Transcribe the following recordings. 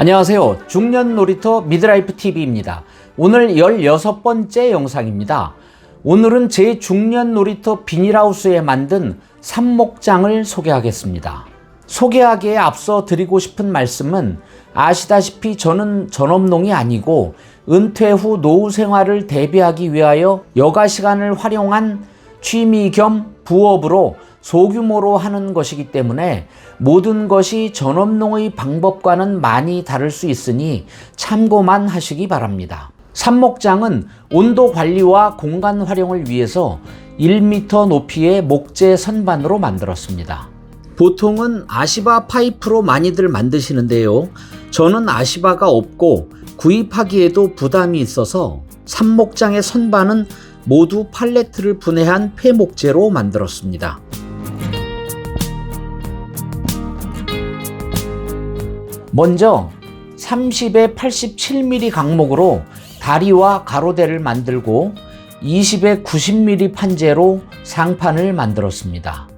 안녕하세요. 중년 놀이터 미드라이프 TV입니다. 오늘 16번째 영상입니다. 오늘은 제 중년 놀이터 비닐하우스에 만든 삽목장을 소개하겠습니다. 소개하기에 앞서 드리고 싶은 말씀은 아시다시피 저는 전업농이 아니고 은퇴 후 노후 생활을 대비하기 위하여 여가 시간을 활용한 취미 겸 부업으로 소규모로 하는 것이기 때문에 모든 것이 전업농의 방법과는 많이 다를 수 있으니 참고만 하시기 바랍니다. 삽목장은 온도 관리와 공간 활용을 위해서 1m 높이의 목재 선반으로 만들었습니다. 보통은 아시바 파이프로 많이들 만드시는데요. 저는 아시바가 없고 구입하기에도 부담이 있어서 삽목장의 선반은 모두 팔레트를 분해한 폐목재로 만들었습니다. 먼저 30에 87mm 강목으로 다리와 가로대를 만들고 20에 90mm 판재로 상판을 만들었습니다.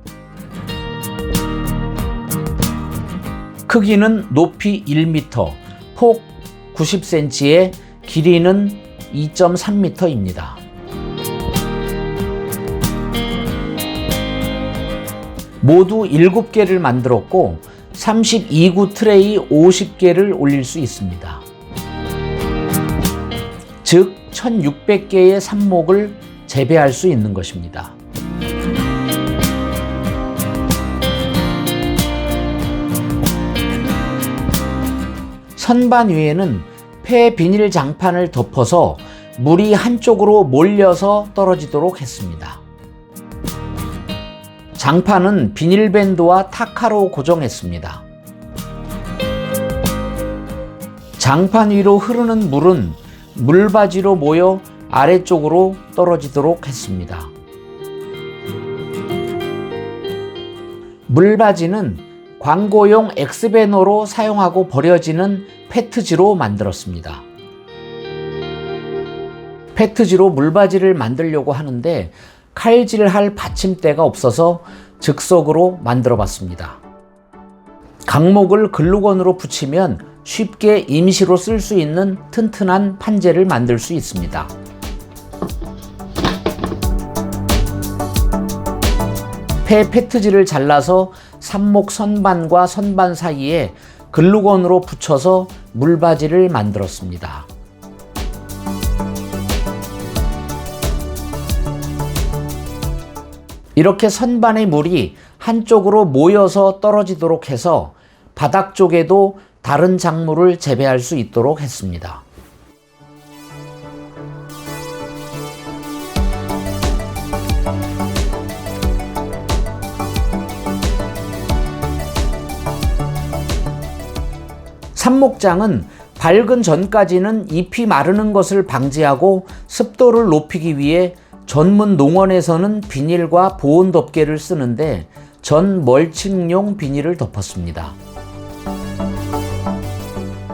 크기는 높이 1m, 폭 90cm에 길이는 2.3m입니다. 모두 7개를 만들었고 32구 트레이 50개를 올릴 수 있습니다. 즉 1600개의 삽목을 재배할 수 있는 것입니다. 선반 위에는 폐 비닐 장판을 덮어서 물이 한쪽으로 몰려서 떨어지도록 했습니다. 장판은 비닐밴드와 타카로 고정했습니다. 장판 위로 흐르는 물은 물바지로 모여 아래쪽으로 떨어지도록 했습니다. 물바지는 광고용 엑스베너로 사용하고 버려지는 페트지로 만들었습니다. 페트지로 물바지를 만들려고 하는데 칼질할 받침대가 없어서 즉석으로 만들어 봤습니다. 강목을 글루건으로 붙이면 쉽게 임시로 쓸 수 있는 튼튼한 판재를 만들 수 있습니다. 폐 페트지를 잘라서 삽목 선반과 선반 사이에 글루건으로 붙여서 물바지를 만들었습니다. 이렇게 선반의 물이 한쪽으로 모여서 떨어지도록 해서 바닥 쪽에도 다른 작물을 재배할 수 있도록 했습니다. 삽목장은 밝은 전까지는 잎이 마르는 것을 방지하고 습도를 높이기 위해 전문 농원에서는 비닐과 보온 덮개를 쓰는데 전 멀칭용 비닐을 덮었습니다.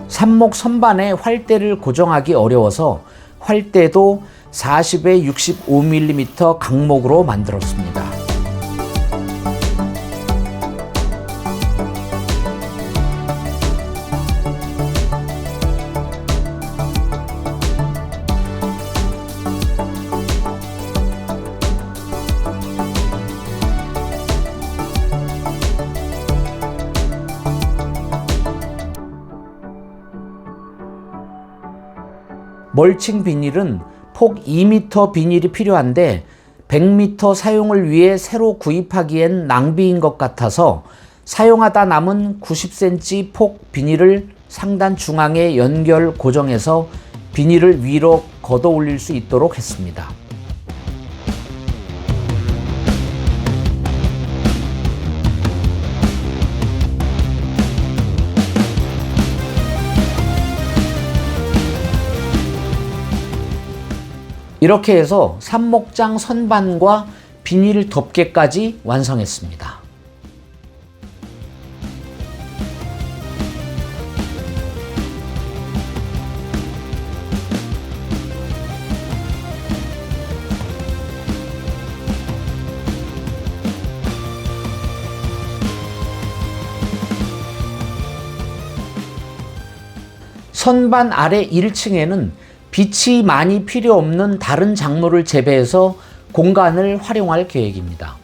삽목 선반에 활대를 고정하기 어려워서 활대도 40에 65mm 강목으로 만들었습니다. 멀칭 비닐은 폭 2m 비닐이 필요한데 100m 사용을 위해 새로 구입하기엔 낭비인 것 같아서 사용하다 남은 90cm 폭 비닐을 상단 중앙에 연결 고정해서 비닐을 위로 걷어 올릴 수 있도록 했습니다. 이렇게 해서 삽목장 선반과 비닐 덮개까지 완성했습니다. 선반 아래 1층에는 빛이 많이 필요 없는 다른 장로를 재배해서 공간을 활용할 계획입니다.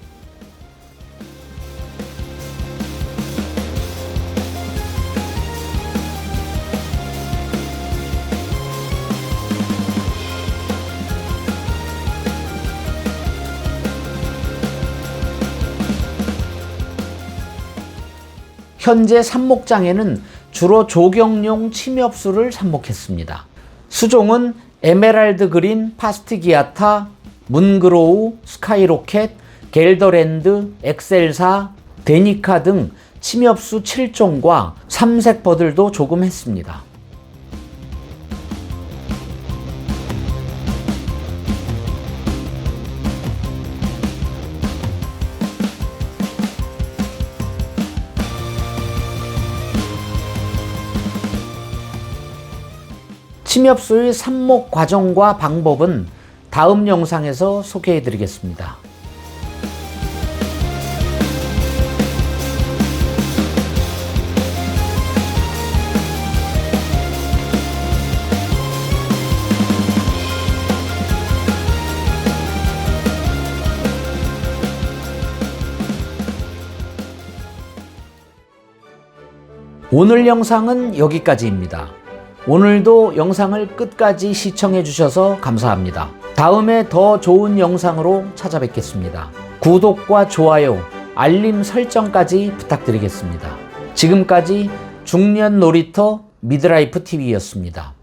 현재 삽목장에는 주로 조경용 침엽수를 삽목했습니다. 수종은 에메랄드 그린, 파스티기아타, 문그로우, 스카이로켓, 겔더랜드, 엑셀사, 데니카 등 침엽수 7종과 삼색 버들도 조금 했습니다. 침엽수의 삽목 과정과 방법은 다음 영상에서 소개해 드리겠습니다. 오늘 영상은 여기까지입니다. 오늘도 영상을 끝까지 시청해 주셔서 감사합니다. 다음에 더 좋은 영상으로 찾아뵙겠습니다. 구독과 좋아요, 알림 설정까지 부탁드리겠습니다. 지금까지 중년 놀이터 미드라이프 TV였습니다.